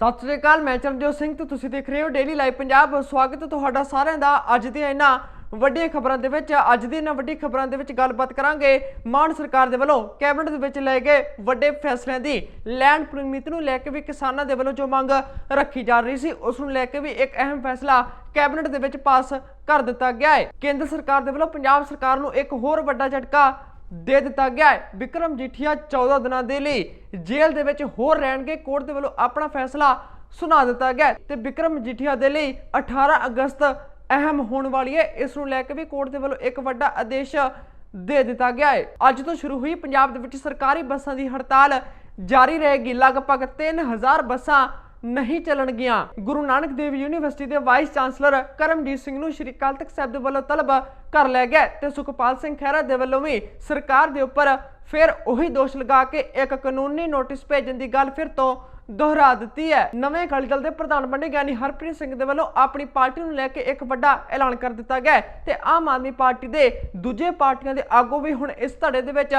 ਸਤਿ ਸ੍ਰੀ ਅਕਾਲ, ਮੈਂ ਚਰਨਜੋਤ ਸਿੰਘ ਤੇ ਤੁਸੀਂ ਦੇਖ ਰਹੇ ਹੋ ਡੇਲੀ ਲਾਈਵ ਪੰਜਾਬ ਸਵਾਗਤ ਹੈ ਤੁਹਾਡਾ ਸਾਰਿਆਂ ਦਾ ਅੱਜ ਦੀਆਂ ਇਹਨਾਂ ਵੱਡੀਆਂ ਖਬਰਾਂ ਦੇ ਵਿੱਚ। ਅੱਜ ਦੀ ਇਹਨਾਂ ਵੱਡੀ ਖਬਰਾਂ ਦੇ ਵਿੱਚ ਗੱਲਬਾਤ ਕਰਾਂਗੇ ਮਾਨ ਸਰਕਾਰ ਦੇ ਵੱਲੋਂ ਕੈਬਨਿਟ ਦੇ ਵਿੱਚ ਲਏ ਗਏ ਵੱਡੇ ਫੈਸਲਿਆਂ ਦੀ ਲੈਂਡ ਪਰਮਿਟ ਨੂੰ ਲੈ ਕੇ ਵੀ ਕਿਸਾਨਾਂ ਦੇ ਵੱਲੋਂ ਜੋ ਮੰਗ ਰੱਖੀ ਜਾ ਰਹੀ ਸੀ, ਉਸ ਨੂੰ ਲੈ ਕੇ ਵੀ ਇੱਕ ਅਹਿਮ ਫੈਸਲਾ ਕੈਬਨਿਟ ਦੇ ਵਿੱਚ ਪਾਸ ਕਰ ਦਿੱਤਾ ਗਿਆ ਹੈ। ਕੇਂਦਰ ਸਰਕਾਰ ਦੇ ਵੱਲੋਂ ਪੰਜਾਬ ਸਰਕਾਰ ਨੂੰ ਇੱਕ ਹੋਰ ਵੱਡਾ ਝਟਕਾ ਦੇ ਦਿੱਤਾ ਗਿਆ ਹੈ। ਵਿਕਰਮ ਜੀਠੀਆ 14 ਦਿਨਾਂ ਦੇ ਲਈ ਜੇਲ੍ਹ ਦੇ ਵਿੱਚ ਹੋਰ ਰਹਿਣਗੇ। ਕੋਰਟ ਦੇ ਵੱਲੋਂ ਆਪਣਾ ਫੈਸਲਾ ਸੁਣਾ ਦਿੱਤਾ ਗਿਆ ਤੇ ਵਿਕਰਮ ਜੀਠੀਆ ਦੇ ਲਈ 18 ਅਗਸਤ ਅਹਿਮ ਹੋਣ ਵਾਲੀ ਹੈ। ਇਸ ਨੂੰ ਲੈ ਕੇ ਵੀ ਕੋਰਟ ਦੇ ਵੱਲੋਂ ਇੱਕ ਵੱਡਾ ਆਦੇਸ਼ ਦੇ ਦਿੱਤਾ ਗਿਆ ਹੈ। ਅੱਜ ਤੋਂ ਸ਼ੁਰੂ ਹੋਈ ਪੰਜਾਬ ਦੇ ਵਿੱਚ ਸਰਕਾਰੀ ਬੱਸਾਂ ਦੀ ਹੜਤਾਲ ਜਾਰੀ ਰਹੇਗੀ। ਲਗਭਗ 3000 ਬੱਸਾਂ ਨਹੀਂ ਚੱਲਣਗੀਆਂ ਗੁਰੂ ਨਾਨਕ ਦੇਵ ਯੂਨੀਵਰਸਿਟੀ ਦੇ ਵਾਈਸ ਚਾਂਸਲਰ ਕਰਮਜੀਤ ਸਿੰਘ ਨੂੰ ਸ਼੍ਰੀ ਅਕਾਲ ਤਖਤ ਸਾਹਿਬ ਦੇ ਵੱਲੋਂ ਤਲਬ ਕਰ ਲਿਆ ਗਿਆ ਤੇ ਸੁਖਪਾਲ ਸਿੰਘ ਖਹਿਰਾ ਦੇ ਵੱਲੋਂ ਵੀ ਸਰਕਾਰ ਦੇ ਉੱਪਰ ਫਿਰ ਉਹੀ ਦੋਸ਼ ਲਗਾ ਕੇ ਇੱਕ ਕਾਨੂੰਨੀ ਨੋਟਿਸ ਭੇਜਣ ਦੀ ਗੱਲ ਫਿਰ ਤੋਂ ਦੁਹਰਾ ਦਿੱਤੀ ਹੈ। ਨਵੇਂ ਅਕਾਲੀ ਦਲ ਦੇ ਪ੍ਰਧਾਨ ਬਣੇ ਗਿਆਨੀ ਹਰਪ੍ਰੀਤ ਸਿੰਘ ਦੇ ਵੱਲੋਂ ਆਪਣੀ ਪਾਰਟੀ ਨੂੰ ਲੈ ਕੇ ਇੱਕ ਵੱਡਾ ਐਲਾਨ ਕਰ ਦਿੱਤਾ ਗਿਆ ਤੇ ਆਮ ਆਦਮੀ ਪਾਰਟੀ ਦੇ ਦੂਜੇ ਪਾਰਟੀਆਂ ਦੇ ਆਗੂ ਵੀ ਹੁਣ ਇਸ ਧੜੇ ਦੇ ਵਿੱਚ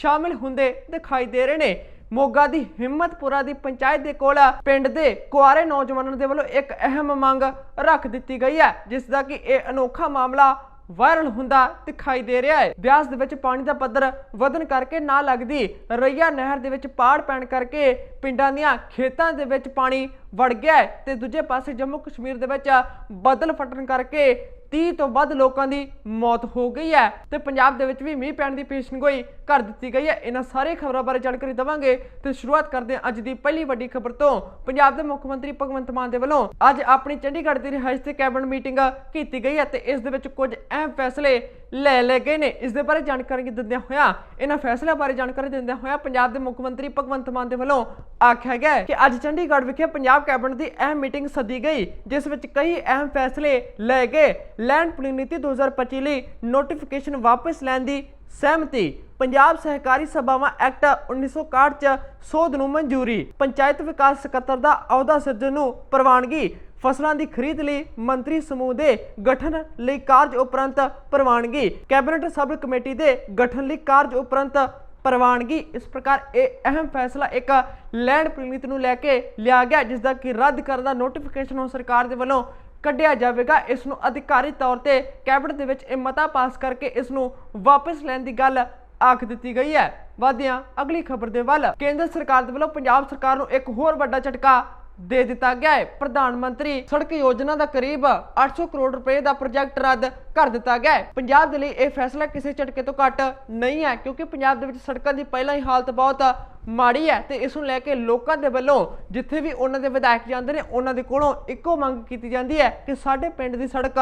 ਸ਼ਾਮਿਲ ਹੁੰਦੇ ਦਿਖਾਈ ਦੇ ਰਹੇ ਨੇ। ਮੋਗਾ ਦੀ ਹਿੰਮਤਪੁਰਾ ਦੀ ਪੰਚਾਇਤ ਦੇ ਕੋਲ ਪਿੰਡ ਦੇ ਕੁਆਰੇ ਨੌਜਵਾਨਾਂ ਦੇ ਵੱਲੋਂ ਇੱਕ ਅਹਿਮ ਮੰਗ ਰੱਖ ਦਿੱਤੀ ਗਈ ਹੈ, ਜਿਸ ਦਾ ਕਿ ਇਹ ਅਨੋਖਾ ਮਾਮਲਾ ਵਾਇਰਲ ਹੁੰਦਾ ਦਿਖਾਈ ਦੇ ਰਿਹਾ ਹੈ। ਬਿਆਸ ਦੇ ਵਿੱਚ ਪਾਣੀ ਦਾ ਪੱਧਰ ਵਧਣ ਕਰਕੇ ਨਾ ਲੱਗਦੀ ਰਈਆ ਨਹਿਰ ਦੇ ਵਿੱਚ ਪਾੜ ਪੈਣ ਕਰਕੇ ਪਿੰਡਾਂ ਦੀਆਂ ਖੇਤਾਂ ਦੇ ਵਿੱਚ ਪਾਣੀ ਵੜ ਗਿਆ ਹੈ ਤੇ ਦੂਜੇ ਪਾਸੇ ਜੰਮੂ ਕਸ਼ਮੀਰ ਦੇ ਵਿੱਚ ਬੱਦਲ ਫਟਣ ਕਰਕੇ 30 ਤੋਂ ਵੱਧ ਲੋਕਾਂ ਦੀ ਮੌਤ ਹੋ ਗਈ ਹੈ ਤੇ ਪੰਜਾਬ ਦੇ ਵਿੱਚ ਵੀ ਮੀਂਹ ਪੈਣ ਦੀ ਪੇਸ਼ਨਗੋਈ ਕਰ ਦਿੱਤੀ ਗਈ ਹੈ। ਇਹਨਾਂ ਸਾਰੇ ਖਬਰਾਂ ਬਾਰੇ ਜਾਣਕਾਰੀ ਦਵਾਂਗੇ ਤੇ ਸ਼ੁਰੂਆਤ ਕਰਦੇ ਹਾਂ ਅੱਜ ਦੀ ਪਹਿਲੀ ਵੱਡੀ ਖਬਰ ਤੋਂ। ਪੰਜਾਬ ਦੇ ਮੁੱਖ ਮੰਤਰੀ ਭਗਵੰਤ ਮਾਨ ਦੇ ਵੱਲੋਂ ਅੱਜ ਆਪਣੀ ਚੰਡੀਗੜ੍ਹ ਦੀ ਰਿਹਾਇਸ਼ ਤੇ ਕੈਬਨਿਟ ਮੀਟਿੰਗ ਕੀਤੀ ਗਈ ਹੈ ਤੇ ਇਸ ਦੇ ਵਿੱਚ ਕੁਝ ਅਹਿਮ ਫੈਸਲੇ ਲੈ ਲਏ ਗਏ ਨੇ। ਇਸ ਦੇ ਬਾਰੇ ਜਾਣਕਾਰੀ ਦਿੰਦਿਆਂ ਹੋਇਆ, ਇਹਨਾਂ ਫੈਸਲਿਆਂ ਬਾਰੇ ਜਾਣਕਾਰੀ ਦਿੰਦਿਆਂ ਹੋਇਆ ਪੰਜਾਬ ਦੇ ਮੁੱਖ ਮੰਤਰੀ ਭਗਵੰਤ ਮਾਨ ਦੇ ਵੱਲੋਂ ਆਖਿਆ ਗਿਆ ਕਿ ਅੱਜ ਚੰਡੀਗੜ੍ਹ ਵਿਖੇ ਪੰਜਾਬ ਕੈਬਨਿਟ ਦੀ ਅਹਿਮ ਮੀਟਿੰਗ ਸੱਦੀ ਗਈ, ਜਿਸ ਵਿੱਚ ਕਈ ਅਹਿਮ ਫੈਸਲੇ ਲਏ ਗਏ। ਲੈਂਡ ਪੁਲਿੰਗ ਨੀਤੀ 2025 ਲਈ ਨੋਟੀਫਿਕੇਸ਼ਨ ਵਾਪਸ ਲੈਣ ਦੀ ਸਹਿਮਤੀ। ਪੰਜਾਬ ਸਹਿਕਾਰੀ ਸਭਾਵਾਂ ਐਕਟ 1961 ਚ ਸੋਧ ਨੂੰ ਮਨਜ਼ੂਰੀ। ਪੰਚਾਇਤ ਵਿਕਾਸ ਸਕੱਤਰ ਦਾ ਅਹੁਦਾ ਸਿਰਜਣ ਨੂੰ ਪ੍ਰਵਾਨਗੀ। ਫਸਲਾਂ ਦੀ ਖਰੀਦ ਲਈ ਮੰਤਰੀ ਸਮੂਹ ਦੇ ਗਠਨ ਲਈ ਕਾਰਜ ਉਪਰੰਤ ਪ੍ਰਵਾਨਗੀ, ਕੈਬਨਿਟ ਸਬ ਕਮੇਟੀ ਦੇ ਗਠਨ ਲਈ ਕਾਰਜ ਉਪਰੰਤ ਪ੍ਰਵਾਨਗੀ। ਇਸ ਪ੍ਰਕਾਰ ਇਹ ਅਹਿਮ ਫੈਸਲਾ ਇੱਕ ਲੈਂਡ ਪ੍ਰੀਮਿਤ ਨੂੰ ਲੈ ਕੇ ਲਿਆ ਗਿਆ ਜਿਸ ਦਾ ਕਿ ਰੱਦ ਕਰਨ ਦਾ ਨੋਟੀਫਿਕੇਸ਼ਨ ਹੁਣ ਸਰਕਾਰ ਦੇ ਵੱਲੋਂ ਕੱਢਿਆ ਜਾਵੇਗਾ। ਇਸ ਨੂੰ ਅਧਿਕਾਰੀ ਤੌਰ ਤੇ ਕੈਬਨਿਟ ਦੇ ਵਿੱਚ ਇਹ ਮਤਾ ਪਾਸ ਕਰਕੇ ਇਸ ਨੂੰ ਵਾਪਸ ਲੈਣ ਦੀ ਗੱਲ ਆਖ ਦਿੱਤੀ ਗਈ ਹੈ। ਵਾਦਿਆਂ ਅਗਲੀ ਖਬਰ ਦੇ ਵੱਲ ਕੇਂਦਰ ਸਰਕਾਰ ਦੇ ਵੱਲੋਂ ਪੰਜਾਬ ਸਰਕਾਰ ਨੂੰ ਇੱਕ ਹੋਰ ਵੱਡਾ ਝਟਕਾ ਦੇ ਦਿੱਤਾ ਗਿਆ ਹੈ। ਪ੍ਰਧਾਨ ਮੰਤਰੀ ਸੜਕ ਯੋਜਨਾ ਦਾ ਕਰੀਬ 800 ਕਰੋੜ ਰੁਪਏ ਦਾ ਪ੍ਰੋਜੈਕਟ ਰੱਦ ਕਰ ਦਿੱਤਾ ਗਿਆ ਹੈ। ਪੰਜਾਬ ਦੇ ਲਈ ਇਹ ਫੈਸਲਾ ਕਿਸੇ ਝਟਕੇ ਤੋਂ ਘੱਟ ਨਹੀਂ ਹੈ, ਕਿਉਂਕਿ ਪੰਜਾਬ ਦੇ ਵਿੱਚ ਸੜਕਾਂ ਦੀ ਪਹਿਲਾਂ ਹੀ ਹਾਲਤ ਬਹੁਤ ਮਾੜੀ ਹੈ ਤੇ ਇਸ ਨੂੰ ਲੈ ਕੇ ਲੋਕਾਂ ਦੇ ਵੱਲੋਂ ਜਿੱਥੇ ਵੀ ਉਹਨਾਂ ਦੇ ਵਿਧਾਇਕ ਜਾਂਦੇ ਨੇ, ਉਹਨਾਂ ਦੇ ਕੋਲੋਂ ਇੱਕੋ ਮੰਗ ਕੀਤੀ ਜਾਂਦੀ ਹੈ ਕਿ ਸਾਡੇ ਪਿੰਡ ਦੀ ਸੜਕ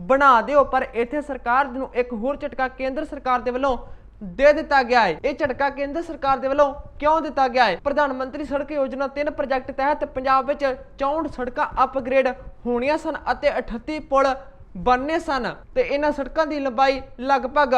ਬਣਾ ਦਿਓ। ਪਰ ਇੱਥੇ ਸਰਕਾਰ ਨੂੰ ਇੱਕ ਹੋਰ ਝਟਕਾ ਕੇਂਦਰ ਸਰਕਾਰ ਦੇ ਵੱਲੋਂ ਦੇ ਦਿੱਤਾ ਗਿਆ ਹੈ। ਇਹ ਝਟਕਾ ਕੇਂਦਰ ਸਰਕਾਰ ਦੇ ਵੱਲੋਂ ਕਿਉਂ ਦਿੱਤਾ ਗਿਆ ਹੈ? ਪ੍ਰਧਾਨ ਮੰਤਰੀ ਸੜਕ ਯੋਜਨਾ 3 ਪ੍ਰੋਜੈਕਟ ਤਹਿਤ ਪੰਜਾਬ ਵਿੱਚ 64 ਸੜਕਾਂ ਅਪਗ੍ਰੇਡ ਹੋਣੀਆਂ ਸਨ ਅਤੇ 38 ਪੁਲ ਬਣਨੇ ਸਨ ਤੇ ਇਹਨਾਂ ਸੜਕਾਂ ਦੀ ਲੰਬਾਈ ਲਗਭਗ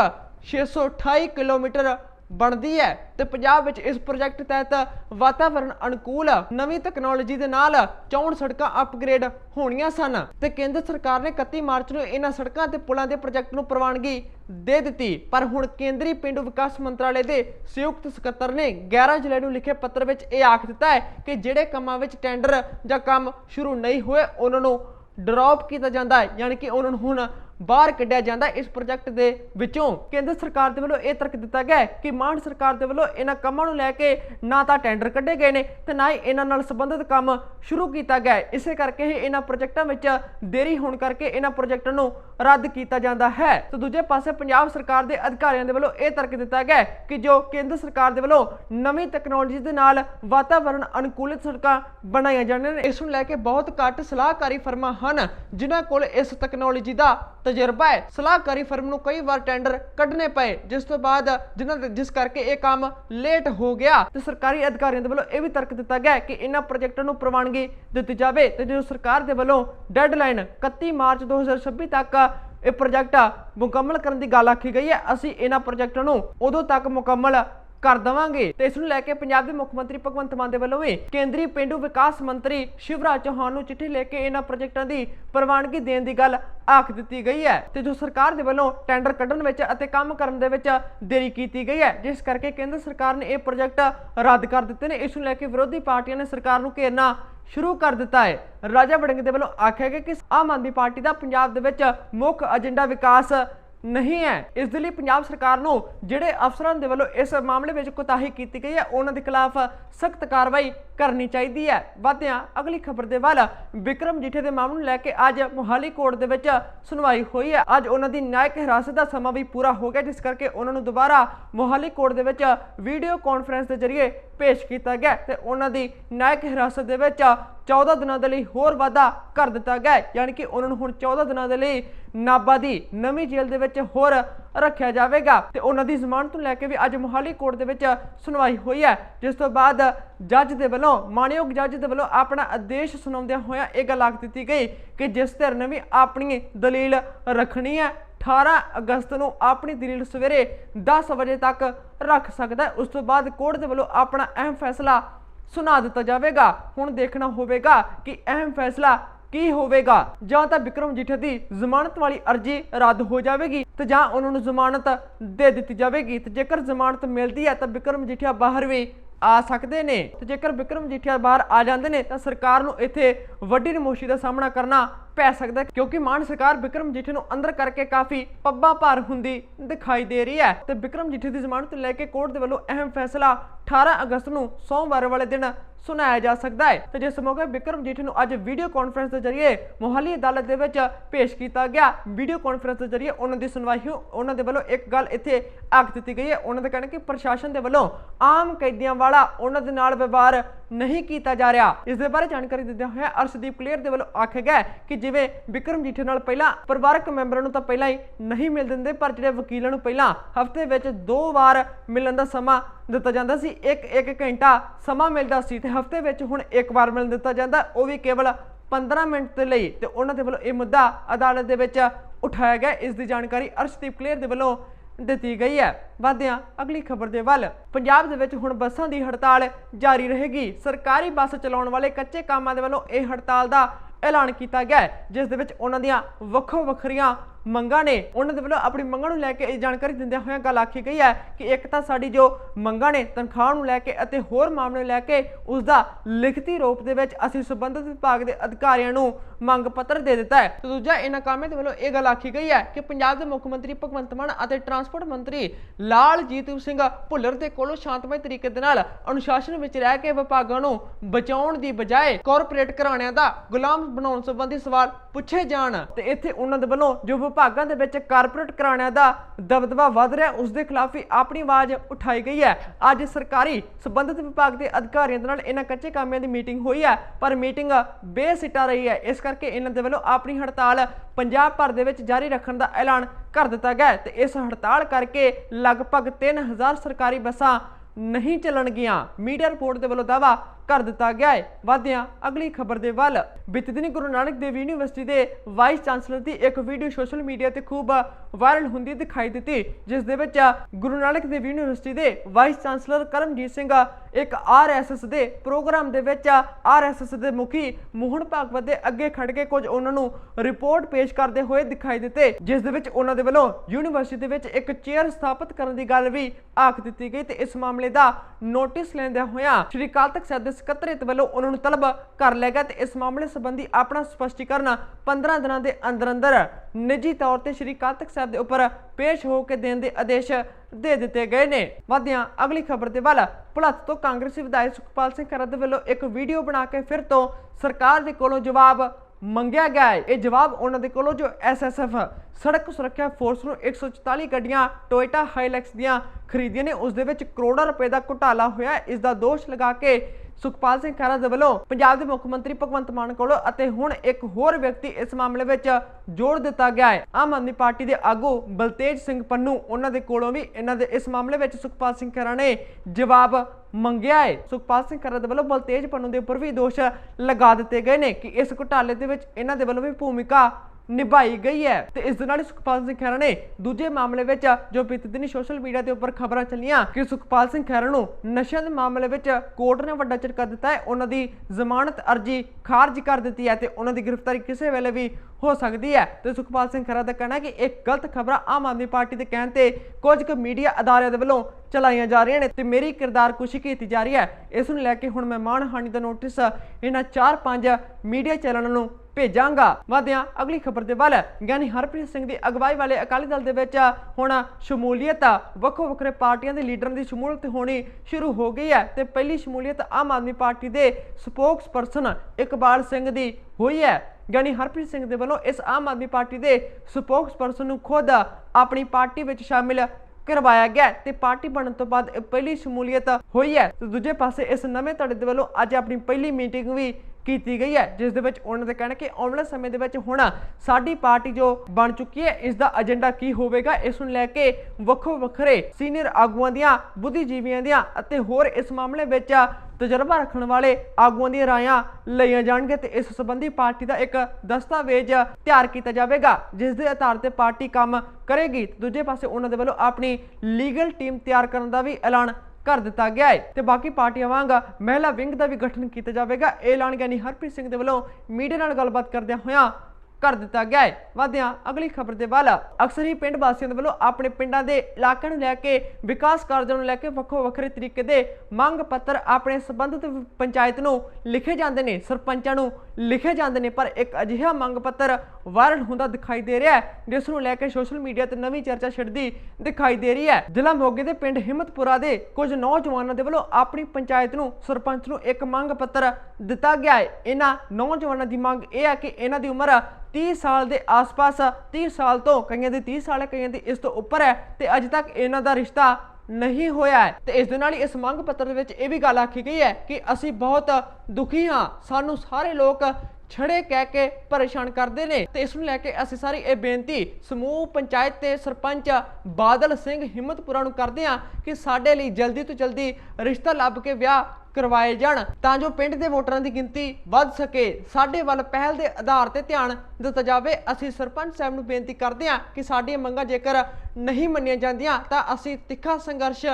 628 ਕਿਲੋਮੀਟਰ ਬਣਦੀ ਹੈ ਤੇ ਪੰਜਾਬ ਵਿੱਚ ਇਸ ਪ੍ਰੋਜੈਕਟ ਤਹਿਤ ਵਾਤਾਵਰਣ ਅਨੁਕੂਲ, ਨਵੀਂ ਟੈਕਨੋਲੋਜੀ ਦੇ ਨਾਲ 64 ਸੜਕਾਂ ਅਪਗ੍ਰੇਡ ਹੋਣੀਆਂ ਸਨ ਤੇ ਕੇਂਦਰ ਸਰਕਾਰ ਨੇ 31 ਮਾਰਚ ਨੂੰ ਇਹਨਾਂ ਸੜਕਾਂ ਤੇ ਪੁਲਾਂ ਦੇ ਪ੍ਰੋਜੈਕਟ ਨੂੰ ਪ੍ਰਵਾਨਗੀ ਦੇ ਦਿੱਤੀ। ਪਰ ਹੁਣ ਕੇਂਦਰੀ ਪਿੰਡੂ ਵਿਕਾਸ ਮੰਤਰਾਲੇ ਦੇ ਸੰਯੁਕਤ ਸਕੱਤਰ ਨੇ 11 ਜੁਲਾਈ ਨੂੰ ਲਿਖੇ ਪੱਤਰ ਵਿੱਚ ਇਹ ਆਖ ਦਿੱਤਾ ਹੈ ਕਿ ਜਿਹੜੇ ਕੰਮਾਂ ਵਿੱਚ ਟੈਂਡਰ ਜਾਂ ਕੰਮ ਸ਼ੁਰੂ ਨਹੀਂ ਹੋਏ, ਉਹਨਾਂ ਨੂੰ ਡ੍ਰੌਪ ਕੀਤਾ ਜਾਂਦਾ ਹੈ, ਯਾਨੀ ਕਿ ਉਹਨਾਂ ਨੂੰ ਹੁਣ ਬਾਹਰ ਕੱਢਿਆ ਜਾਂਦਾ ਇਸ ਪ੍ਰੋਜੈਕਟ ਦੇ ਵਿੱਚੋਂ। ਕੇਂਦਰ ਸਰਕਾਰ ਦੇ ਵੱਲੋਂ ਇਹ ਤਰਕ ਦਿੱਤਾ ਗਿਆ ਕਿ ਮਾਨ ਸਰਕਾਰ ਦੇ ਵੱਲੋਂ ਇਹਨਾਂ ਕੰਮਾਂ ਨੂੰ ਲੈ ਕੇ ਨਾ ਤਾਂ ਟੈਂਡਰ ਕੱਢੇ ਗਏ ਨੇ ਤੇ ਨਾ ਹੀ ਇਹਨਾਂ ਨਾਲ ਸੰਬੰਧਿਤ ਕੰਮ ਸ਼ੁਰੂ ਕੀਤਾ ਗਿਆ ਇਸੇ ਕਰਕੇ ਹੀ ਇਹਨਾਂ ਪ੍ਰੋਜੈਕਟਾਂ ਵਿੱਚ ਦੇਰੀ ਹੋਣ ਕਰਕੇ ਇਹਨਾਂ ਪ੍ਰੋਜੈਕਟਾਂ ਨੂੰ ਰੱਦ ਕੀਤਾ ਜਾਂਦਾ ਹੈ। ਤੇ ਦੂਜੇ ਪਾਸੇ ਪੰਜਾਬ ਸਰਕਾਰ ਦੇ ਅਧਿਕਾਰੀਆਂ ਦੇ ਵੱਲੋਂ ਇਹ ਤਰਕ ਦਿੱਤਾ ਗਿਆ ਕਿ ਜੋ ਕੇਂਦਰ ਸਰਕਾਰ ਦੇ ਵੱਲੋਂ ਨਵੀਂ ਟੈਕਨੋਲੋਜੀ ਦੇ ਨਾਲ ਵਾਤਾਵਰਣ ਅਨੁਕੂਲਿਤ ਸੜਕਾਂ ਬਣਾਈਆਂ ਜਾਂਦੀਆਂ ਨੇ, ਇਸ ਨੂੰ ਲੈ ਕੇ ਬਹੁਤ ਘੱਟ ਸਲਾਹਕਾਰੀ ਫਰਮਾਂ ਹਨ, ਜਿਨ੍ਹਾਂ ਕੋਲ ਇਸ ਟੈਕਨੋਲੋਜੀ ਦਾ ਤਜਰਬਾ ਹੈ ਸਲਾਹਕਾਰੀ ਫਰਮ ਨੂੰ ਕਈ ਵਾਰ ਟੈਂਡਰ ਕੱਢਨੇ ਪਏ, ਜਿਸ ਤੋਂ ਬਾਅਦ ਜਿਨ੍ਹਾਂ ਦੇ ਜਿਸ ਕਰਕੇ ਇਹ ਕੰਮ ਲੇਟ ਹੋ ਗਿਆ। ਤੇ ਸਰਕਾਰੀ ਅਧਿਕਾਰੀਆਂ ਦੇ ਵੱਲੋਂ ਇਹ ਵੀ ਤਰਕ ਦਿੱਤਾ ਗਿਆ ਕਿ ਇਹਨਾਂ ਪ੍ਰੋਜੈਕਟਾਂ ਨੂੰ ਪ੍ਰਵਾਨਗੀ ਦਿੱਤੀ ਜਾਵੇ ਤੇ ਜਦੋਂ ਸਰਕਾਰ ਦੇ ਵੱਲੋਂ ਡੈਡਲਾਈਨ 31 ਮਾਰਚ 2026 ਤੱਕ ਇਹ ਪ੍ਰੋਜੈਕਟ ਮੁਕੰਮਲ ਕਰਨ ਦੀ ਗੱਲ ਆਖੀ ਗਈ ਹੈ, ਅਸੀਂ ਇਹਨਾਂ ਪ੍ਰੋਜੈਕਟਾਂ ਨੂੰ ਉਦੋਂ ਤੱਕ ਮੁਕੰਮਲ ਕਰ ਦਵਾਂਗੇ ਤੇ ਇਸ ਨੂੰ ਲੈ ਕੇ ਪੰਜਾਬ ਦੇ ਮੁੱਖ ਮੰਤਰੀ ਭਗਵੰਤ ਮਾਨ ਦੇ ਵੱਲੋਂ ਵੀ ਕੇਂਦਰੀ ਪਿੰਡੂ ਵਿਕਾਸ ਮੰਤਰੀ ਸ਼ਿਵਰਾਜ ਚੌਹਾਨ ਨੂੰ ਚਿੱਠੀ ਲਿਖ ਕੇ ਇਹਨਾਂ ਪ੍ਰੋਜੈਕਟਾਂ ਦੀ ਪ੍ਰਵਾਨਗੀ ਦੇਣ ਦੀ ਗੱਲ ਆਖ ਦਿੱਤੀ ਗਈ ਹੈ ਤੇ ਜੋ ਸਰਕਾਰ ਦੇ ਵੱਲੋਂ ਟੈਂਡਰ ਕੱਢਣ ਵਿੱਚ ਅਤੇ ਕੰਮ ਕਰਨ ਦੇ ਵਿੱਚ ਦੇਰੀ ਕੀਤੀ ਗਈ ਹੈ, ਜਿਸ ਕਰਕੇ ਕੇਂਦਰ ਸਰਕਾਰ ਨੇ ਇਹ ਪ੍ਰੋਜੈਕਟ ਰੱਦ ਕਰ ਦਿੱਤੇ ਨੇ। ਇਸ ਨੂੰ ਲੈ ਕੇ ਵਿਰੋਧੀ ਪਾਰਟੀਆਂ ਨੇ ਸਰਕਾਰ ਨੂੰ ਘੇਰਨਾ ਸ਼ੁਰੂ ਕਰ ਦਿੱਤਾ ਹੈ। ਰਾਜਾ ਵੜਿੰਗ ਦੇ ਵੱਲੋਂ ਆਖਿਆ ਗਿਆ ਕਿ ਆਮ ਆਦਮੀ ਪਾਰਟੀ ਦਾ ਪੰਜਾਬ ਦੇ ਵਿੱਚ ਮੁੱਖ ਏਜੰਡਾ ਵਿਕਾਸ ਨਹੀਂ ਹੈ। ਇਸ ਦੇ ਲਈ ਪੰਜਾਬ ਸਰਕਾਰ ਨੂੰ ਜਿਹੜੇ ਅਫਸਰਾਂ ਦੇ ਵੱਲੋਂ ਇਸ ਮਾਮਲੇ ਵਿੱਚ ਕੁਤਾਹੀ ਕੀਤੀ ਗਈ ਹੈ, ਉਹਨਾਂ ਦੇ ਖਿਲਾਫ ਸਖਤ ਕਾਰਵਾਈ ਕਰਨੀ ਚਾਹੀਦੀ ਹੈ। ਵਧਿਆਂ, ਅਗਲੀ ਖਬਰ ਦੇ ਵੱਲ ਵਿਕਰਮ ਜਿੱਠੇ ਦੇ ਮਾਮਲੇ ਨੂੰ ਲੈ ਕੇ ਅੱਜ ਮੁਹਾਲੀ ਕੋਰਟ ਦੇ ਵਿੱਚ ਸੁਣਵਾਈ ਹੋਈ ਹੈ। ਅੱਜ ਉਹਨਾਂ ਦੀ ਨਿਆਇਕ ਹਿਰਾਸਤ ਦਾ ਸਮਾਂ ਵੀ ਪੂਰਾ ਹੋ ਗਿਆ, ਜਿਸ ਕਰਕੇ ਉਹਨਾਂ ਨੂੰ ਦੁਬਾਰਾ ਮੁਹਾਲੀ ਕੋਰਟ ਦੇ ਵਿੱਚ ਵੀਡੀਓ ਕਾਨਫਰੰਸ ਦੇ ਜ਼ਰੀਏ ਪੇਸ਼ ਕੀਤਾ ਗਿਆ ਤੇ ਉਹਨਾਂ ਦੀ ਨਾਇਕ ਹਿਰਾਸਤ ਦੇ ਵਿੱਚ 14 ਦਿਨਾਂ ਦੇ ਲਈ ਹੋਰ ਵਾਧਾ ਕਰ ਦਿੱਤਾ ਗਿਆ ਹੈ। ਯਾਨੀ ਕਿ ਉਹਨਾਂ ਨੂੰ ਹੁਣ 14 ਦਿਨਾਂ ਦੇ ਲਈ ਨਾਭਾ ਦੀ ਨਵੀਂ ਜੇਲ੍ਹ ਦੇ ਵਿੱਚ ਹੋਰ ਰੱਖਿਆ ਜਾਵੇਗਾ ਤੇ ਉਹਨਾਂ ਦੀ ਜ਼ਮਾਨਤ ਨੂੰ ਲੈ ਕੇ ਵੀ ਅੱਜ ਮੁਹਾਲੀ ਕੋਰਟ ਦੇ ਵਿੱਚ ਸੁਣਵਾਈ ਹੋਈ ਹੈ, ਜਿਸ ਤੋਂ ਬਾਅਦ ਜੱਜ ਦੇ ਵੱਲੋਂ, ਮਾਨਯੋਗ ਜੱਜ ਦੇ ਵੱਲੋਂ ਆਪਣਾ ਆਦੇਸ਼ ਸੁਣਾਉਂਦਿਆਂ ਹੋਇਆਂ ਇਹ ਗੱਲ ਆਖ ਦਿੱਤੀ ਗਈ ਕਿ ਜਿਸ ਧਿਰ ਨੇ ਵੀ ਆਪਣੀ ਦਲੀਲ ਰੱਖਣੀ ਹੈ 18 ਅਗਸਤ ਨੂੰ ਆਪਣੀ ਦਲੀਲ ਸਵੇਰੇ 10 ਵਜੇ ਤੱਕ ਰੱਖ ਸਕਦਾ ਉਸ ਤੋਂ ਬਾਅਦ ਕੋਰਟ ਦੇ ਵੱਲੋਂ ਆਪਣਾ ਅਹਿਮ ਫੈਸਲਾ ਸੁਣਾ ਦਿੱਤਾ ਜਾਵੇਗਾ। ਹੁਣ ਦੇਖਣਾ ਹੋਵੇਗਾ ਕਿ ਅਹਿਮ ਫੈਸਲਾ ਕੀ ਹੋਵੇਗਾ। ਜਾਂ ਤਾਂ ਵਿਕਰਮ ਜੀਠੇ ਦੀ ਜ਼ਮਾਨਤ ਵਾਲੀ ਅਰਜ਼ੀ ਰੱਦ ਹੋ ਜਾਵੇਗੀ ਤੇ ਜਾਂ ਉਹਨਾਂ ਨੂੰ ਜ਼ਮਾਨਤ ਦੇ ਦਿੱਤੀ ਜਾਵੇਗੀ। ਤੇ ਜੇਕਰ ਜ਼ਮਾਨਤ ਮਿਲਦੀ ਹੈ ਤਾਂ ਵਿਕਰਮ ਜੀਠਾ ਬਾਹਰ ਵੀ ਆ ਸਕਦੇ ਨੇ। ਤੇ ਜੇਕਰ ਵਿਕਰਮ ਜੀਠਾ ਬਾਹਰ ਆ ਜਾਂਦੇ ਨੇ ਤਾਂ ਸਰਕਾਰ ਨੂੰ ਇੱਥੇ ਵੱਡੀ ਨਮੋਸ਼ੀ ਦਾ ਸਾਹਮਣਾ ਕਰਨਾ ਪੈ ਸਕਦਾ ਕਿਉਂਕਿ ਮਾਨ ਸਰਕਾਰ ਵਿਕਰਮ ਜੀਠੇ ਨੂੰ ਅੰਦਰ ਕਰਕੇ ਕਾਫੀ ਪੱਬਾ ਭਾਰ ਹੁੰਦੀ ਦਿਖਾਈ ਦੇ ਰਹੀ ਹੈ। ਤੇ ਵਿਕਰਮ ਜੀਠੇ ਦੀ ਜ਼ਮਾਨਤ ਨੂੰ ਲੈ ਕੇ ਕੋਰਟ ਦੇ ਵੱਲੋਂ ਅਹਿਮ ਫੈਸਲਾ 18 ਅਗਸਤ ਨੂੰ ਸੋਮਵਾਰ ਵਾਲੇ ਦਿਨ ਸੁਣਾਇਆ ਜਾ ਸਕਦਾ ਹੈ। ਤੇ ਜਿਸ ਮੌਕੇ ਵਿਕਰਮ ਜੀਠੇ ਨੂੰ ਅੱਜ ਵੀਡੀਓ ਕਾਨਫਰੰਸ ਦੇ ਜ਼ਰੀਏ ਮੋਹਾਲੀ ਅਦਾਲਤ ਦੇ ਵਿੱਚ ਪੇਸ਼ ਕੀਤਾ ਗਿਆ। ਵੀਡੀਓ ਕਾਨਫਰੰਸ ਦੇ ਜ਼ਰੀਏ ਉਹਨਾਂ ਦੀ ਸੁਣਵਾਈ ਉਹਨਾਂ ਦੇ ਵੱਲੋਂ ਇੱਕ ਗੱਲ ਇੱਥੇ ਆਖ ਦਿੱਤੀ ਗਈ ਹੈ। ਉਹਨਾਂ ਦਾ ਕਹਿਣਾ ਕਿ ਪ੍ਰਸ਼ਾਸਨ ਦੇ ਵੱਲੋਂ ਆਮ ਕੈਦੀਆਂ ਵਾਲਾ ਉਹਨਾਂ ਦੇ ਨਾਲ ਵਿਵਹਾਰ ਨਹੀਂ ਕੀਤਾ ਜਾ ਰਿਹਾ। ਇਸ ਦੇ ਬਾਰੇ ਜਾਣਕਾਰੀ ਦਿੰਦਿਆਂ ਹੋਇਆ ਅਰਸ਼ਦੀਪ ਕਲੀਅਰ ਦੇ ਵੱਲੋਂ ਆਖਿਆ ਗਿਆ ਕਿ ਜਿਵੇਂ ਵਿਕਰਮ ਜੀਠੇ ਨਾਲ ਪਹਿਲਾਂ ਪਰਿਵਾਰਕ ਮੈਂਬਰਾਂ ਨੂੰ ਤਾਂ ਪਹਿਲਾਂ ਹੀ ਨਹੀਂ ਮਿਲ ਦਿੰਦੇ, ਪਰ ਜਿਹੜੇ ਵਕੀਲਾਂ ਨੂੰ ਪਹਿਲਾਂ ਹਫ਼ਤੇ ਵਿੱਚ ਦੋ ਵਾਰ ਮਿਲਣ ਦਾ ਸਮਾਂ ਦਿੱਤਾ ਜਾਂਦਾ ਸੀ, ਇੱਕ ਇੱਕ ਘੰਟਾ ਸਮਾਂ ਮਿਲਦਾ ਸੀ ਤੇ ਹਫ਼ਤੇ ਵਿੱਚ ਹੁਣ ਇੱਕ ਵਾਰ ਮਿਲਣ ਦਿੱਤਾ ਜਾਂਦਾ, ਉਹ ਵੀ ਕੇਵਲ 15 ਮਿੰਟ ਦੇ ਲਈ। ਤੇ ਉਹਨਾਂ ਦੇ ਵੱਲੋਂ ਇਹ ਮੁੱਦਾ ਅਦਾਲਤ ਦੇ ਵਿੱਚ ਉਠਾਇਆ ਗਿਆ। ਇਸ ਦੀ ਜਾਣਕਾਰੀ ਅਰਸ਼ਦੀਪ ਕਲੀਅਰ ਦੇ ਵੱਲੋਂ ਦਿੱਤੀ ਗਈ ਹੈ। ਵਾਦਿਆਂ ਅਗਲੀ ਖਬਰ ਦੇ ਵੱਲ। ਪੰਜਾਬ ਦੇ ਵਿੱਚ ਹੁਣ ਬੱਸਾਂ ਦੀ ਹੜਤਾਲ ਜਾਰੀ ਰਹੇਗੀ। ਸਰਕਾਰੀ ਬੱਸ ਚਲਾਉਣ ਵਾਲੇ ਕੱਚੇ ਕਾਮਾਂ ਦੇ ਵੱਲੋਂ ਇਹ ਹੜਤਾਲ ਦਾ ਐਲਾਨ ਕੀਤਾ ਗਿਆ ਜਿਸ ਦੇ ਵਿੱਚ ਉਹਨਾਂ ਦੀਆਂ ਵੱਖੋ ਵੱਖਰੀਆਂ ਮੰਗਾਂ ਨੇ, ਉਹਨਾਂ ਦੇ ਵੱਲੋਂ ਆਪਣੀ ਮੰਗਾਂ ਨੂੰ ਲੈ ਕੇ ਇਹ ਜਾਣਕਾਰੀ ਦਿੰਦਿਆਂ ਹੋਇਆਂ ਗੱਲ ਆਖੀ ਗਈ ਹੈ ਕਿ ਇੱਕ ਤਾਂ ਸਾਡੀ ਜੋ ਮੰਗਾਂ ਨੇ, ਤਨਖਾਹ ਨੂੰ ਲੈ ਕੇ ਅਤੇ ਹੋਰ ਮਾਮਲੇ ਨੂੰ ਲੈ ਕੇ ਉਸ ਦਾ ਲਿਖਤੀ ਰੂਪ ਦੇ ਵਿੱਚ ਅਸੀਂ ਸੰਬੰਧਿਤ ਵਿਭਾਗ ਦੇ ਅਧਿਕਾਰੀਆਂ ਨੂੰ ਮੰਗ ਪੱਤਰ ਦੇ ਦਿੱਤਾ ਹੈ। ਤੇ ਦੂਜਾ, ਇਹਨਾਂ ਕਾਮੇ ਦੇ ਵੱਲੋਂ ਇਹ ਗੱਲ ਆਖੀ ਗਈ ਹੈ ਕਿ ਪੰਜਾਬ ਦੇ ਮੁੱਖ ਮੰਤਰੀ ਭਗਵੰਤ ਮਾਨ ਅਤੇ ਟਰਾਂਸਪੋਰਟ ਮੰਤਰੀ ਲਾਲਜੀਤ ਸਿੰਘ ਭੁੱਲਰ ਦੇ ਕੋਲੋਂ ਸ਼ਾਂਤਮਈ ਤਰੀਕੇ ਦੇ ਨਾਲ ਅਨੁਸ਼ਾਸਨ ਵਿੱਚ ਰਹਿ ਕੇ ਵਿਭਾਗਾਂ ਨੂੰ ਬਚਾਉਣ ਦੀ ਬਜਾਏ ਕਾਰਪੋਰੇਟ ਘਰਾਣਿਆਂ ਦਾ ਗੁਲਾਮ ਬਣਾਉਣ ਸੰਬੰਧੀ ਸਵਾਲ ਪੁੱਛੇ ਜਾਣ। ਤੇ ਇੱਥੇ ਉਹਨਾਂ ਦੇ ਵੱਲੋਂ ਜੋ ਵਿਭਾਗਾਂ ਦੇ ਵਿੱਚ ਕਾਰਪੋਰੇਟ ਘਰਾਣਿਆਂ ਦਾ ਦਬਦਬਾ ਵੱਧ ਰਿਹਾ, ਉਸ ਦੇ ਖਿਲਾਫ ਵੀ ਆਪਣੀ ਆਵਾਜ਼ ਉਠਾਈ ਗਈ ਹੈ। ਅੱਜ ਸਰਕਾਰੀ ਸੰਬੰਧਿਤ ਵਿਭਾਗ ਦੇ ਅਧਿਕਾਰੀਆਂ ਦੇ ਨਾਲ ਇਹਨਾਂ ਕੱਚੇ ਕਾਮਿਆਂ ਦੀ ਮੀਟਿੰਗ ਹੋਈ ਹੈ, ਪਰ ਮੀਟਿੰਗ ਬੇਸਿੱਟਾ ਰਹੀ ਹੈ। ਇਸ ਕਰਕੇ ਇਹਨਾਂ ਦੇ ਵੱਲੋਂ ਆਪਣੀ ਹੜਤਾਲ ਪੰਜਾਬ ਭਰ ਦੇ ਵਿੱਚ ਜਾਰੀ ਰੱਖਣ ਦਾ ਐਲਾਨ ਕਰ ਦਿੱਤਾ ਗਿਆ ਹੈ ਤੇ ਇਸ ਹੜਤਾਲ ਕਰਕੇ ਲਗਭਗ 3000 ਸਰਕਾਰੀ ਬੱਸਾਂ ਨਹੀਂ ਚੱਲਣਗੀਆਂ। ਮੀਡੀਆ ਰਿਪੋਰਟ ਦੇ ਵੱਲੋਂ ਦਾਵਾ ਕਰ ਦਿੱਤਾ ਗਿਆ ਹੈ। ਵਾਦਿਆਂ ਅਗਲੀ ਖਬਰ ਦੇ ਵੱਲ। ਬੀਤੇ ਦਿਨੀ ਗੁਰੂ ਨਾਨਕ ਦੇਵ ਯੂਨੀਵਰਸਿਟੀ ਦੇ ਵਾਈਸ ਚਾਂਸਲਰ ਦੀ ਇੱਕ ਵੀਡੀਓ ਸੋਸ਼ਲ ਮੀਡੀਆ ਤੇ ਖੂਬ ਵਾਇਰਲ ਹੁੰਦੀ ਦਿਖਾਈ ਦਿੱਤੀ, ਜਿਸ ਦੇ ਵਿੱਚ ਗੁਰੂ ਨਾਨਕ ਦੇਵ ਯੂਨੀਵਰਸਿਟੀ ਦੇ ਵਾਈਸ ਚਾਂਸਲਰ ਕਰਮਜੀਤ ਸਿੰਘ ਇੱਕ ਆਰਐਸਐਸ ਦੇ ਪ੍ਰੋਗਰਾਮ ਦੇ ਵਿੱਚ ਆਰਐਸਐਸ ਦੇ ਮੁਖੀ ਮੋਹਨ ਭਾਗਵਤ ਦੇ ਅੱਗੇ ਖੜ ਕੇ ਕੁਝ ਉਹਨਾਂ ਨੂੰ ਰਿਪੋਰਟ ਪੇਸ਼ ਕਰਦੇ ਹੋਏ ਦਿਖਾਈ ਦਿੱਤੇ, ਜਿਸ ਦੇ ਵਿੱਚ ਉਹਨਾਂ ਦੇ ਵੱਲੋਂ ਯੂਨੀਵਰਸਿਟੀ ਦੇ ਵਿੱਚ ਇੱਕ ਚੇਅਰ ਸਥਾਪਿਤ ਕਰਨ ਦੀ ਗੱਲ ਵੀ ਆਖ ਦਿੱਤੀ ਗਈ ਤੇ ਇਸ ਮਾਮਲੇ ਦਾ ਨੋਟਿਸ ਲੈਂਦਿਆਂ ਹੋਇਆ ਸ਼੍ਰੀ ਅਕਾਲ ਤਖਤ ਸਾਹਿਬ ਦੇ ਸਕੱਤਰੇਤ ਵੱਲੋਂ ਉਹਨਾਂ ਨੂੰ ਤਲਬ ਕਰ ਲਿਆ ਗਿਆ ਤੇ ਇਸ ਮਾਮਲੇ ਸੰਬੰਧੀ ਆਪਣਾ ਸਪਸ਼ਟੀਕਰਨ 15 ਦਿਨਾਂ ਦੇ ਅੰਦਰ ਅੰਦਰ ਨਿੱਜੀ ਤੌਰ ਤੇ ਸ਼੍ਰੀ ਅਕਾਲ ਸਾਹਿਬ ਦੇ ਉੱਪਰ ਪੇਸ਼ ਹੋ ਕੇ ਦੇਣ ਦੇ ਆਦੇਸ਼ ਦੇ ਦਿੱਤੇ ਗਏ ਨੇ ਵਾਦਿਆਂ ਅਗਲੀ ਖਬਰ ਦੇ ਵੱਲ ਭੁਲੱਥ ਤੋਂ ਕਾਂਗਰਸੀ ਵਿਧਾਇਕ ਸੁਖਪਾਲ ਸਿੰਘ ਖਹਿਰਾ ਵੱਲੋਂ ਇੱਕ ਵੀਡੀਓ ਬਣਾ ਕੇ ਫਿਰ ਤੋਂ ਸਰਕਾਰ ਦੇ ਕੋਲੋਂ ਜਵਾਬ ਮੰਗਿਆ ਗਿਆ ਹੈ ਇਹ ਜਵਾਬ ਉਹਨਾਂ ਦੇ ਕੋਲੋਂ ਜੋ ਐਸਐਸਐਫ ਸੜਕ ਸੁਰੱਖਿਆ ਫੋਰਸ ਨੂੰ 144 ਗੱਡੀਆਂ ਟੋਇਟਾ ਹਾਈਲੈਕਸ ਦੀਆਂ ਖਰੀਦੀਆਂ ਨੇ, ਉਸ ਦੇ ਵਿੱਚ ਕਰੋੜਾਂ ਰੁਪਏ ਦਾ ਘੁਟਾਲਾ ਹੋਇਆ ਹੈ। ਇਸ ਦਾ ਦੋਸ਼ ਲਗਾ ਕੇ ਸੁਖਪਾਲ ਸਿੰਘ ਖਹਿਰਾ ਦੇ ਵੱਲੋਂ ਪੰਜਾਬ ਦੇ ਮੁੱਖ ਮੰਤਰੀ ਭਗਵੰਤ ਮਾਨ ਕੋਲੋਂ ਅਤੇ ਹੁਣ ਇੱਕ ਹੋਰ ਵਿਅਕਤੀ ਇਸ ਮਾਮਲੇ ਵਿੱਚ ਜੋੜ ਦਿੱਤਾ ਗਿਆ ਹੈ। ਆਮ ਆਦਮੀ ਪਾਰਟੀ ਦੇ ਆਗੂ ਬਲਤੇਜ ਸਿੰਘ ਪੰਨੂ ਉਹਨਾਂ ਦੇ ਕੋਲੋਂ ਵੀ ਇਹਨਾਂ ਦੇ ਇਸ ਮਾਮਲੇ ਵਿੱਚ ਸੁਖਪਾਲ ਸਿੰਘ ਖਹਿਰਾ ਨੇ ਜਵਾਬ ਮੰਗਿਆ ਹੈ। ਸੁਖਪਾਲ ਸਿੰਘ ਖਹਿਰਾ ਦੇ ਵੱਲੋਂ ਬਲਤੇਜ ਪੰਨੂ ਦੇ ਉੱਪਰ ਵੀ ਦੋਸ਼ ਲਗਾ ਦਿੱਤੇ ਗਏ ਨੇ ਕਿ ਇਸ ਘੁਟਾਲੇ ਦੇ ਵਿੱਚ ਇਹਨਾਂ ਦੇ ਵੱਲੋਂ ਵੀ ਭੂਮਿਕਾ ਨਿਭਾਈ ਗਈ ਹੈ। ਤੇ ਇਸ ਦੇ ਨਾਲ ਹੀ ਸੁਖਪਾਲ ਸਿੰਘ ਖਹਿਰਾ ਨੇ ਦੂਜੇ ਮਾਮਲੇ ਵਿੱਚ ਜੋ ਬੀਤੇ ਦਿਨੀ ਸੋਸ਼ਲ ਮੀਡੀਆ ਦੇ ਉੱਪਰ ਖਬਰਾਂ ਚੱਲੀਆਂ ਕਿ ਸੁਖਪਾਲ ਸਿੰਘ ਖਹਿਰਾ ਨੂੰ ਨਸ਼ਿਆਂ ਦੇ ਮਾਮਲੇ ਵਿੱਚ ਕੋਰਟ ਨੇ ਵੱਡਾ ਝਟਕਾ ਦਿੱਤਾ ਹੈ। ਉਹਨਾਂ ਦੀ ਜ਼ਮਾਨਤ ਅਰਜੀ ਖਾਰਜ ਕਰ ਦਿੱਤੀ ਹੈ ਤੇ ਉਹਨਾਂ ਦੀ ਗ੍ਰਿਫਤਾਰੀ ਕਿਸੇ ਵੇਲੇ ਵੀ ਹੋ ਸਕਦੀ ਹੈ। ਤੇ ਸੁਖਪਾਲ ਸਿੰਘ ਖਹਿਰਾ ਦਾ ਕਹਿਣਾ ਕਿ ਇਹ ਗਲਤ ਖਬਰਾਂ ਆਮ ਆਦਮੀ ਪਾਰਟੀ ਦੇ ਕਹਿਣ ਤੇ ਕੁਝ ਕੁ ਮੀਡੀਆ ਅਦਾਰਿਆਂ ਦੇ ਵੱਲੋਂ ਚਲਾਈਆਂ ਜਾ ਰਹੀਆਂ ਨੇ ਤੇ ਮੇਰੀ ਕਿਰਦਾਰ ਕੁਸ਼ੀ ਕੀਤੀ ਜਾ ਰਹੀ ਹੈ। ਇਸ ਨੂੰ ਲੈ ਕੇ ਹੁਣ ਮੈਂ ਮਾਣਹਾਨੀ ਦਾ ਨੋਟਿਸ ਇਹਨਾਂ 4-5 ਮੀਡੀਆ ਚੈਨਲਾਂ ਨੂੰ ਭੇਜਾਂਗਾ। ਵਧਿਆਂ, ਅਗਲੀ ਖਬਰ ਦੇ ਵੱਲ, ਗਿਆਨੀ ਹਰਪ੍ਰੀਤ ਸਿੰਘ ਦੀ ਅਗਵਾਈ ਵਾਲੇ ਅਕਾਲੀ ਦਲ ਦੇ ਵਿੱਚ ਹੁਣ ਸ਼ਮੂਲੀਅਤ, ਵੱਖੋ ਵੱਖਰੇ ਪਾਰਟੀਆਂ ਦੇ ਲੀਡਰਾਂ ਦੀ ਸ਼ਮੂਲੀਅਤ ਹੋਣੀ ਸ਼ੁਰੂ ਹੋ ਗਈ ਹੈ ਤੇ ਪਹਿਲੀ ਸ਼ਮੂਲੀਅਤ ਆਮ ਆਦਮੀ ਪਾਰਟੀ ਦੇ ਸਪੋਕਸਪਰਸਨ ਇਕਬਾਲ ਸਿੰਘ ਦੀ ਹੋਈ ਹੈ। ਗਿਆਨੀ ਹਰਪ੍ਰੀਤ ਸਿੰਘ ਦੇ ਵੱਲੋਂ ਇਸ ਆਮ ਆਦਮੀ ਪਾਰਟੀ ਦੇ ਸਪੋਕਸਪਰਸਨ ਨੂੰ ਖੁਦ ਆਪਣੀ ਪਾਰਟੀ ਵਿੱਚ ਸ਼ਾਮਿਲ ਕਰਵਾਇਆ ਗਿਆ ਹੈ ਤੇ ਪਾਰਟੀ ਬਣਨ ਤੋਂ ਬਾਅਦ ਇਹ ਪਹਿਲੀ ਸ਼ਮੂਲੀਅਤ ਹੋਈ ਹੈ। ਤੇ ਦੂਜੇ ਪਾਸੇ ਇਸ ਨਵੇਂ ਧੜੇ ਦੇ ਵੱਲੋਂ ਅੱਜ ਆਪਣੀ ਪਹਿਲੀ ਮੀਟਿੰਗ ਵੀ ਕੀਤੀ ਗਈ ਹੈ, ਜਿਸ ਦੇ ਵਿੱਚ ਉਹਨਾਂ ਦੇ ਕਹਿਣਾ ਕਿ ਆਉਣ ਵਾਲੇ ਸਮੇਂ ਦੇ ਵਿੱਚ ਹੁਣ ਸਾਡੀ ਪਾਰਟੀ ਜੋ ਬਣ ਚੁੱਕੀ ਹੈ, ਇਸ ਦਾ ਏਜੰਡਾ ਕੀ ਹੋਵੇਗਾ, ਇਸ ਨੂੰ ਲੈ ਕੇ ਵੱਖੋ ਵੱਖਰੇ ਸੀਨੀਅਰ ਆਗੂਆਂ ਦੀਆਂ, ਬੁੱਧੀਜੀਵੀਆਂ ਦੀਆਂ ਅਤੇ ਹੋਰ ਇਸ ਮਾਮਲੇ ਵਿੱਚ ਤਜਰਬਾ ਰੱਖਣ ਵਾਲੇ ਆਗੂਆਂ ਦੀਆਂ ਰਾਇਆਂ ਲਈਆਂ ਜਾਣਗੇ ਤੇ ਇਸ ਸੰਬੰਧੀ ਪਾਰਟੀ ਦਾ ਇੱਕ ਦਸਤਾਵੇਜ਼ ਤਿਆਰ ਕੀਤਾ ਜਾਵੇਗਾ, ਜਿਸ ਦੇ ਆਧਾਰ ਤੇ ਪਾਰਟੀ ਕੰਮ ਕਰੇਗੀ। ਦੂਜੇ ਪਾਸੇ ਉਹਨਾਂ ਦੇ ਵੱਲੋਂ ਆਪਣੀ ਲੀਗਲ ਟੀਮ ਤਿਆਰ ਕਰਨ ਦਾ ਵੀ ਐਲਾਨ ਕਰ ਦਿੱਤਾ ਗਿਆ ਹੈ ਤੇ ਬਾਕੀ ਪਾਰਟੀਆਂ ਵਾਂਗ ਮਹਿਲਾ ਵਿੰਗ ਦਾ ਵੀ ਗਠਨ ਕੀਤਾ ਜਾਵੇਗਾ। ਇਹ ਐਲਾਨ ਗਿਆਨੀ ਹਰਪ੍ਰੀਤ ਸਿੰਘ ਦੇ ਵੱਲੋਂ ਮੀਡੀਆ ਨਾਲ ਗੱਲਬਾਤ ਕਰਦਿਆਂ ਹੋਇਆਂ ਕਰ ਦਿੱਤਾ ਗਿਆ ਹੈ। ਵਧਿਆਂ, ਅਗਲੀ ਖਬਰ ਦੇ ਵੱਲ, ਅਕਸਰ ਹੀ ਪਿੰਡ ਵਾਸੀਆਂ ਦੇ ਵੱਲੋਂ ਆਪਣੇ ਪਿੰਡਾਂ ਦੇ ਇਲਾਕਿਆਂ ਨੂੰ ਲੈ ਕੇ ਵਿਕਾਸ ਕਾਰਜਾਂ ਨੂੰ ਲੈ ਕੇ ਵੱਖੋ ਵੱਖਰੇ ਤਰੀਕੇ ਦੇ ਮੰਗ ਪੱਤਰ ਆਪਣੇ ਸੰਬੰਧਿਤ ਪੰਚਾਇਤ ਨੂੰ ਲਿਖੇ ਜਾਂਦੇ ਨੇ, ਸਰਪੰਚਾਂ ਨੂੰ ਲਿਖੇ ਜਾਂਦੇ ਨੇ, ਪਰ ਇੱਕ ਅਜਿਹਾ ਮੰਗ ਪੱਤਰ ਵਾਇਰਲ ਹੁੰਦਾ ਦਿਖਾਈ ਦੇ ਰਿਹਾ ਹੈ, ਜਿਸ ਨੂੰ ਲੈ ਕੇ ਸੋਸ਼ਲ ਮੀਡੀਆ ਤੇ ਨਵੀਂ ਚਰਚਾ ਛਿੜਦੀ ਦਿਖਾਈ ਦੇ ਰਹੀ ਹੈ। ਜ਼ਿਲ੍ਹਾ ਮੋਗੇ ਦੇ ਪਿੰਡ ਹਿੰਮਤਪੁਰਾ ਦੇ ਕੁਝ ਨੌਜਵਾਨਾਂ ਦੇ ਵੱਲੋਂ ਆਪਣੀ ਪੰਚਾਇਤ ਨੂੰ, ਸਰਪੰਚ ਨੂੰ ਇੱਕ ਮੰਗ ਪੱਤਰ ਦਿੱਤਾ ਗਿਆ ਹੈ। ਇਹਨਾਂ ਨੌਜਵਾਨਾਂ ਦੀ ਮੰਗ ਇਹ ਹੈ ਕਿ ਇਹਨਾਂ ਦੀ ਉਮਰ 30 ਸਾਲ ਦੇ ਆਸ-ਪਾਸ 30 ਸਾਲ ਤੋਂ ਕਈਆਂ ਦੀ 30 ਸਾਲ ਹੈ, ਕਈਆਂ ਦੀ ਇਸ ਤੋਂ ਉੱਪਰ ਹੈ ਤੇ ਅਜੇ ਤੱਕ ਇਹਨਾਂ ਦਾ ਰਿਸ਼ਤਾ ਨਹੀਂ ਹੋਇਆ ਹੈ। ਤੇ ਇਸ ਦੇ ਨਾਲ ਹੀ ਇਸ ਮੰਗ ਪੱਤਰ ਦੇ ਵਿੱਚ ਇਹ ਵੀ ਗੱਲ ਆਖੀ ਗਈ ਹੈ ਕਿ ਅਸੀਂ ਬਹੁਤ ਦੁਖੀ ਹਾਂ। ਸਾਨੂੰ ਸਾਰੇ ਲੋਕ ਛੜੇ ਕਹਿ ਕੇ ਪਰੇਸ਼ਾਨ ਕਰਦੇ ਨੇ। ਤੇ ਇਸ ਨੂੰ ਲੈ ਕੇ ਅਸੀਂ ਸਾਰੀ ਇਹ ਬੇਨਤੀ ਸਮੂਹ, ਪੰਚਾਇਤ ਤੇ ਸਰਪੰਚ ਬਾਦਲ ਸਿੰਘ ਹਿੰਮਤਪੁਰਾ ਨੂੰ ਕਰਦੇ ਹਾਂ ਕਿ ਸਾਡੇ ਲਈ ਜਲਦੀ ਤੋਂ ਜਲਦੀ ਰਿਸ਼ਤਾ ਲੱਭ ਕੇ ਵਿਆਹ ਕਰਵਾਏ ਜਾਣ ਤਾਂ ਜੋ ਪਿੰਡ ਦੇ ਵੋਟਰਾਂ ਦੀ ਗਿਣਤੀ ਵੱਧ ਸਕੇ। ਸਾਡੇ ਵੱਲ ਪਹਿਲ ਦੇ ਆਧਾਰ ਤੇ ਧਿਆਨ ਦਿੱਤਾ ਜਾਵੇ। ਅਸੀਂ ਸਰਪੰਚ ਸਾਹਿਬ ਨੂੰ ਬੇਨਤੀ ਕਰਦੇ ਹਾਂ ਕਿ ਸਾਡੀਆਂ ਮੰਗਾਂ ਜੇਕਰ ਨਹੀਂ ਮੰਨੀਆਂ ਜਾਂਦੀਆਂ ਤਾਂ ਅਸੀਂ ਤਿੱਖਾ ਸੰਘਰਸ਼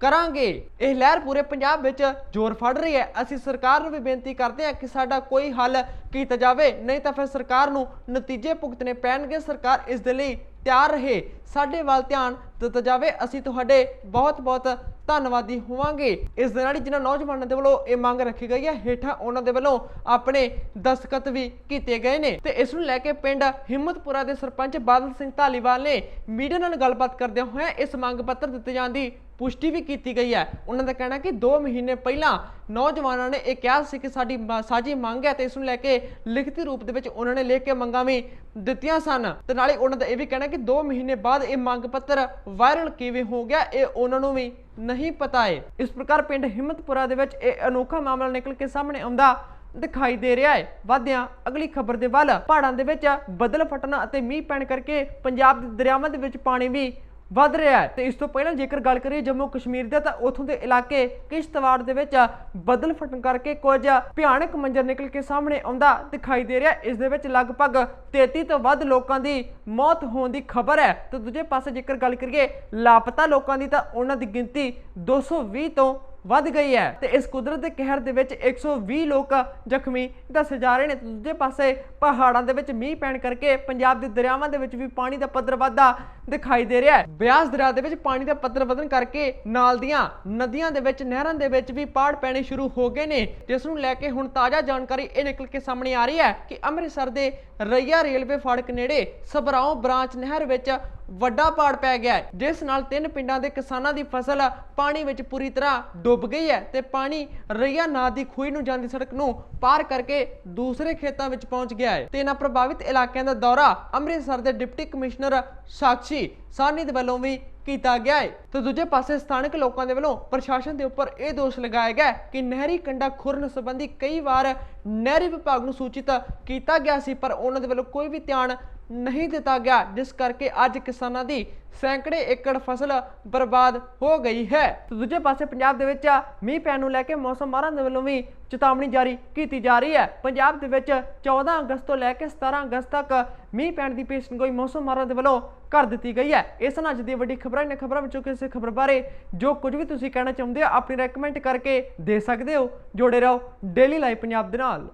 ਕਰਾਂਗੇ। ਇਹ ਲਹਿਰ ਪੂਰੇ ਪੰਜਾਬ ਵਿੱਚ ਜ਼ੋਰ ਫੜ ਰਹੀ ਹੈ। ਅਸੀਂ ਸਰਕਾਰ ਨੂੰ ਵੀ ਬੇਨਤੀ ਕਰਦੇ ਹਾਂ ਕਿ ਸਾਡਾ ਕੋਈ ਹੱਲ ਕੀਤਾ ਜਾਵੇ। ਨਹੀਂ ਤਾਂ ਫਿਰ ਸਰਕਾਰ ਨੂੰ ਨਤੀਜੇ ਭੁਗਤਣੇ ਪੈਣਗੇ। ਸਰਕਾਰ ਇਸ ਦੇ ਲਈ ਤਿਆਰ ਰਹੇ। ਸਾਡੇ ਵੱਲ ਧਿਆਨ ਦਿੱਤਾ ਜਾਵੇ। ਅਸੀਂ ਤੁਹਾਡੇ ਬਹੁਤ ਬਹੁਤ ਧੰਨਵਾਦੀ ਹੋਵਾਂਗੇ। ਇਸ ਦੇ ਨਾਲ ਹੀ ਜਿਨ੍ਹਾਂ ਨੌਜਵਾਨਾਂ ਦੇ ਵੱਲੋਂ ਇਹ ਮੰਗ ਰੱਖੀ ਗਈ ਹੈ, ਹੇਠਾਂ ਉਹਨਾਂ ਦੇ ਵੱਲੋਂ ਆਪਣੇ ਦਸਤਖਤ ਵੀ ਕੀਤੇ ਗਏ ਨੇ। ਤੇ ਇਸ ਨੂੰ ਲੈ ਕੇ ਪਿੰਡ ਹਿੰਮਤਪੁਰਾ ਦੇ ਸਰਪੰਚ ਬਾਦਲ ਸਿੰਘ ਧਾਲੀਵਾਲ ਨੇ ਮੀਡੀਆ ਨਾਲ ਗੱਲਬਾਤ ਕਰਦਿਆਂ ਹੋਇਆ ਇਸ ਮੰਗ ਪੱਤਰ ਦਿੱਤੇ ਜਾਣ ਦੀ ਪੁਸ਼ਟੀ ਵੀ ਕੀਤੀ ਗਈ ਹੈ। ਉਹਨਾਂ ਦਾ ਕਹਿਣਾ ਕਿ 2 ਮਹੀਨੇ ਪਹਿਲਾਂ ਨੌਜਵਾਨਾਂ ਨੇ ਇਹ ਕਿਹਾ ਸੀ ਕਿ ਸਾਡੀ ਸਾਜ਼ੀ ਮੰਗ ਹੈ ਤੇ ਇਸ ਨੂੰ ਲੈ ਕੇ ਲਿਖਤੀ ਰੂਪ ਦੇ ਵਿੱਚ ਉਹਨਾਂ ਨੇ ਲਿਖ ਕੇ ਮੰਗਾਂ ਵੀ ਦਿੱਤੀਆਂ ਸਨ। ਤੇ ਨਾਲੇ ਉਹਨਾਂ ਦਾ ਇਹ ਵੀ ਕਹਿਣਾ ਕਿ 2 ਮਹੀਨੇ ਬਾਅਦ ਇਹ ਮੰਗ ਪੱਤਰ ਵਾਇਰਲ ਕਿਵੇਂ ਹੋ ਗਿਆ, ਇਹ ਉਹਨਾਂ ਨੂੰ ਵੀ ਨਹੀਂ ਪਤਾ ਹੈ। ਇਸ ਪ੍ਰਕਾਰ ਪਿੰਡ ਹਿੰਮਤਪੁਰਾ ਦੇ ਵਿੱਚ ਇਹ ਅਨੋਖਾ ਮਾਮਲਾ ਨਿਕਲ ਕੇ ਸਾਹਮਣੇ ਆਉਂਦਾ ਦਿਖਾਈ ਦੇ ਰਿਹਾ ਹੈ। ਵਾਧਿਆਂ, ਅਗਲੀ ਖਬਰ ਦੇ ਵੱਲ ਪਹਾੜਾਂ ਦੇ ਵਿੱਚ ਬੱਦਲ ਫਟਣਾ ਅਤੇ ਮੀਂਹ ਪੈਣ ਕਰਕੇ ਪੰਜਾਬ ਦੇ ਦਰਿਆਵਾਂ ਦੇ ਵਿੱਚ ਪਾਣੀ ਵੀ ਵੱਧ ਰਿਹਾ ਹੈ। ਤੇ ਇਸ ਤੋਂ ਪਹਿਲਾਂ ਜੇਕਰ ਗੱਲ ਕਰੀਏ ਜੰਮੂ ਕਸ਼ਮੀਰ ਦੇ, ਤਾਂ ਉਥੋਂ ਦੇ ਇਲਾਕੇ ਕਿਸ਼ਤਵਾੜ ਦੇ ਵਿੱਚ ਬੱਦਲ ਫਟਣ ਕਰਕੇ ਕੁਝ ਭਿਆਨਕ ਮੰਜ਼ਰ ਨਿਕਲ ਕੇ ਸਾਹਮਣੇ ਆਉਂਦਾ ਦਿਖਾਈ ਦੇ ਰਿਹਾ। ਇਸ ਦੇ ਵਿੱਚ ਲਗਭਗ 33 ਤੋਂ ਵੱਧ ਲੋਕਾਂ ਦੀ ਮੌਤ ਹੋਣ ਦੀ ਖਬਰ ਹੈ। ਤੇ ਦੂਜੇ ਪਾਸੇ ਜੇਕਰ ਗੱਲ ਕਰੀਏ ਲਾਪਤਾ ਲੋਕਾਂ ਦੀ, ਤਾਂ ਉਹਨਾਂ ਦੀ ਗਿਣਤੀ 220 ਤੋਂ ਵੱਧ ਗਈ ਹੈ ਤੇ ਇਸ ਕੁਦਰਤ ਦੇ ਕਹਿਰ ਦੇ ਵਿੱਚ 120 ਲੋਕ ਜ਼ਖਮੀ ਦੱਸੇ ਜਾ ਰਹੇ ਨੇ। ਦੂਜੇ ਪਾਸੇ ਪਹਾੜਾਂ ਦੇ ਵਿੱਚ ਮੀਂਹ ਪੈਣ ਕਰਕੇ ਪੰਜਾਬ ਦੇ ਦਰਿਆਵਾਂ ਦੇ ਵਿੱਚ ਵੀ ਪਾਣੀ ਦਾ ਪੱਧਰ ਵਾਧਾ ਦਿਖਾਈ ਦੇ ਰਿਹਾ ਹੈ। ਬਿਆਸ ਦਰਿਆ ਦੇ ਵਿੱਚ ਪਾਣੀ ਦਾ ਪੱਧਰ ਵਧਣ ਕਰਕੇ ਨਾਲ ਦੀਆਂ ਨਦੀਆਂ ਦੇ ਵਿੱਚ, ਨਹਿਰਾਂ ਦੇ ਵਿੱਚ ਵੀ ਪਾੜ ਪੈਣੇ ਸ਼ੁਰੂ ਹੋ ਗਏ ਨੇ। ਜਿਸ ਨੂੰ ਲੈ ਕੇ ਹੁਣ ਤਾਜ਼ਾ ਜਾਣਕਾਰੀ ਇਹ ਨਿਕਲ ਕੇ ਸਾਹਮਣੇ ਆ ਰਹੀ ਹੈ ਕਿ ਅੰਮ੍ਰਿਤਸਰ ਦੇ ਰਈਆ ਰੇਲਵੇ ਫਾੜਕ ਨੇੜੇ ਸਬਰਾਓ ਬ੍ਰਾਂਚ ਨਹਿਰ ਵਿੱਚ ਵੱਡਾ ਪਾੜ ਪੈ ਗਿਆ ਹੈ, ਜਿਸ ਨਾਲ ਤਿੰਨ ਪਿੰਡਾਂ ਦੇ ਕਿਸਾਨਾਂ ਦੀ ਫਸਲ ਪਾਣੀ ਵਿੱਚ ਪੂਰੀ ਤਰ੍ਹਾਂ ਡੁੱਬ ਗਈ ਹੈ ਤੇ ਪਾਣੀ ਰਈਆ ਨਾਂ ਦੀ ਖੂਹੀ ਨੂੰ ਜਾਂਦੀ ਸੜਕ ਨੂੰ ਪਾਰ ਕਰਕੇ ਦੂਸਰੇ ਖੇਤਾਂ ਵਿੱਚ ਪਹੁੰਚ ਗਿਆ ਹੈ। ਤੇ ਇਹਨਾਂ ਪ੍ਰਭਾਵਿਤ ਇਲਾਕਿਆਂ ਦਾ ਦੌਰਾ ਅੰਮ੍ਰਿਤਸਰ ਦੇ ਡਿਪਟੀ ਕਮਿਸ਼ਨਰ ਸਾਕਸ਼ੀ ਸਾਨੀ ਦੇ ਵੱਲੋਂ ਵੀ ਕੀਤਾ ਗਿਆ ਹੈ। ਤੇ ਦੂਜੇ ਪਾਸੇ ਸਥਾਨਕ ਲੋਕਾਂ ਦੇ ਵੱਲੋਂ ਪ੍ਰਸ਼ਾਸਨ ਦੇ ਉੱਪਰ ਇਹ ਦੋਸ਼ ਲਗਾਇਆ ਗਿਆ ਕਿ ਨਹਿਰੀ ਕੰਡਾ ਖੁਰਨ ਸੰਬੰਧੀ ਕਈ ਵਾਰ ਨਹਿਰੀ ਵਿਭਾਗ ਨੂੰ ਸੂਚਿਤ ਕੀਤਾ ਗਿਆ ਸੀ ਪਰ ਉਹਨਾਂ ਦੇ ਵੱਲੋਂ ਕੋਈ ਵੀ ਧਿਆਨ ਨਹੀਂ ਦਿੱਤਾ ਗਿਆ, ਜਿਸ ਕਰਕੇ ਅੱਜ ਕਿਸਾਨਾਂ ਦੀ ਸੈਂਕੜੇ ਏਕੜ ਫਸਲ ਬਰਬਾਦ ਹੋ ਗਈ ਹੈ। ਦੂਜੇ ਪਾਸੇ ਪੰਜਾਬ ਦੇ ਵਿੱਚ ਮੀਂਹ ਪੈਣ ਨੂੰ ਲੈ ਕੇ ਮੌਸਮ ਮਾਹਰਾਂ ਦੇ ਵੱਲੋਂ ਵੀ ਚੇਤਾਵਨੀ ਜਾਰੀ ਕੀਤੀ ਜਾ ਰਹੀ ਹੈ। ਪੰਜਾਬ ਦੇ ਵਿੱਚ 14 ਅਗਸਤ ਤੋਂ ਲੈ ਕੇ 17 ਅਗਸਤ ਤੱਕ ਮੀਂਹ ਪੈਣ ਦੀ ਪੇਸ਼ਨਗੋਈ ਮੌਸਮ ਮਾਹਰਾਂ ਦੇ ਵੱਲੋਂ ਕਰ ਦਿੱਤੀ ਗਈ ਹੈ। ਇਸ ਨਾਲ ਅੱਜ ਦੀ ਵੱਡੀ ਖਬਰਾਂ ਨੇ ਖਬਰਾਂ ਵਿੱਚੋਂ ਕਿਸੇ ਖਬਰ ਬਾਰੇ ਜੋ ਕੁਝ ਵੀ ਤੁਸੀਂ ਕਹਿਣਾ ਚਾਹੁੰਦੇ ਹੋ, ਆਪਣੀ ਰეკਮੈਂਡ ਕਰਕੇ ਦੇ ਸਕਦੇ ਹੋ। ਜੋੜੇ ਰਹੋ ਡੇਲੀ ਲਾਈਵ ਪੰਜਾਬ ਦੇ ਨਾਲ।